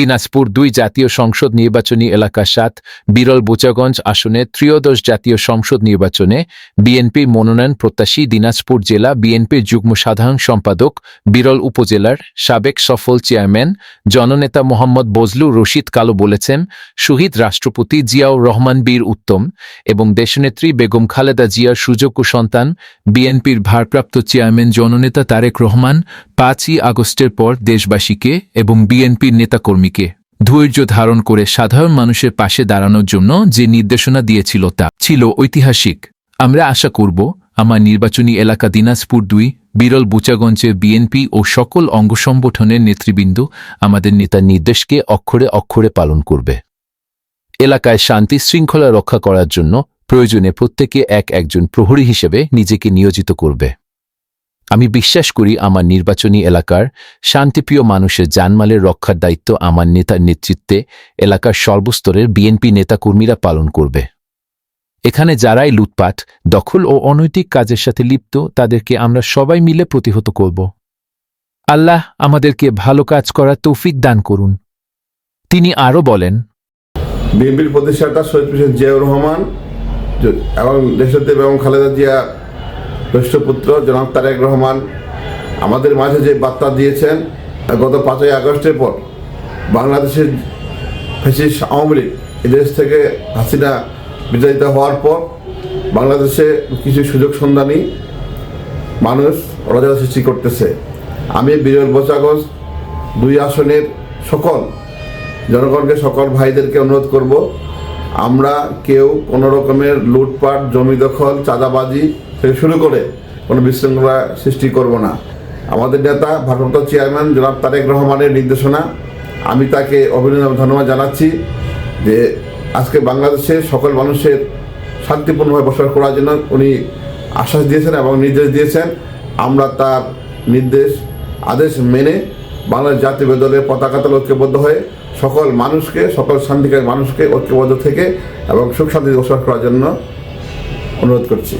দিনাজপুর দুই জাতীয় সংসদ নির্বাচনী এলাকা সাত, বিরল বোচাগঞ্জ আসনে ত্রিয়োদশ জাতীয় সংসদ নির্বাচনে বিএনপির মনোনয়ন প্রত্যাশী দিনাজপুর জেলা বিএনপির যুগ্ম সাধারণ সম্পাদক, বিরল উপজেলার সাবেক সফল চেয়ারম্যান জননেতা মোহাম্মদ বজলু রশিদ কালো বলেছেন, শহীদ রাষ্ট্রপতি জিয়াউর রহমান বীর উত্তম এবং দেশনেত্রী বেগম খালেদা জিয়ার সুযোগ্য সন্তান বিএনপির ভারপ্রাপ্ত চেয়ারম্যান জননেতা তারেক রহমান পাঁচই আগস্টের পর দেশবাসীকে এবং বিএনপির নেতাকর্মীকে ধৈর্য ধারণ করে সাধারণ মানুষের পাশে দাঁড়ানোর জন্য যে নির্দেশনা দিয়েছিল তা ছিল ঐতিহাসিক। আমরা আশা করব, আমার নির্বাচনী এলাকা দিনাজপুর দুই, বিরল বুচাগঞ্জের বিএনপি ও সকল অঙ্গ সংগঠনের নেতৃবৃন্দ আমাদের নেতার নির্দেশকে অক্ষরে অক্ষরে পালন করবে। এলাকায় শান্তি শৃঙ্খলা রক্ষা করার জন্য প্রয়োজনে প্রত্যেকে এক একজন প্রহরী হিসেবে নিজেকে নিয়োজিত করবে। আমি বিশ্বাস করি আমার নির্বাচনী এলাকার শান্তিপ্রিয় মানুষের জানমালের রক্ষার দায়িত্ব আমার নেতার নেতৃত্বে এলাকার সর্বস্তরের বিএনপি নেতাকর্মীরা পালন করবে। এখানে যারাই লুটপাট, দখল ও অনৈতিক কাজের সাথে লিপ্ত, তাদেরকে আমরা সবাই মিলে প্রতিহত করব। আল্লাহ আমাদেরকে ভালো কাজ করার তৌফিক দান করুন। তিনি আরও বলেন, বিএনপির প্রতিষ্ঠাতা শহীদ জিয়াউর রহমান এবং দেশনেত্রী বেগম খালেদা জিয়া জ্যেষ্ঠ পুত্র জনাব তারেক রহমান আমাদের মাঝে যে বার্তা দিয়েছেন, গত পাঁচই আগস্টের পর বাংলাদেশের ফেসিস আওয়ামী লীগ এদেশ থেকে হাসিনা বিতাড়িত হওয়ার পর বাংলাদেশে কিছু সুযোগ সন্ধানী মানুষ অরাজকতা সৃষ্টি করতেছে। আমি বিরল বচাগজ দুই আসনের সকল জনগণকে, সকল ভাইদেরকে অনুরোধ করব আমরা কেউ কোনো রকমের লুটপাট, জমি দখল, চাঁদাবাজি থেকে শুরু করে কোনো বিশৃঙ্খলা সৃষ্টি করব না। আমাদের নেতা, ভারপ্রাপ্ত চেয়ারম্যান জনাব তারেক রহমানের নির্দেশনা। আমি তাকে অভিনন্দন ধন্যবাদ জানাচ্ছি যে আজকে বাংলাদেশের সকল মানুষের শান্তিপূর্ণভাবে বসবাস করার জন্য উনি আশ্বাস দিয়েছেন এবং নির্দেশ দিয়েছেন। আমরা তার নির্দেশ, আদেশ মেনে বাংলাদেশ জাতীয় দলের পতাকা তলে ঐক্যবদ্ধ হয়ে সকল মানুষকে, সকল শান্তিকারী মানুষকে ঐক্যবদ্ধ থেকে এবং সুখ শান্তি বসবাস করার জন্য অনুরোধ করছি।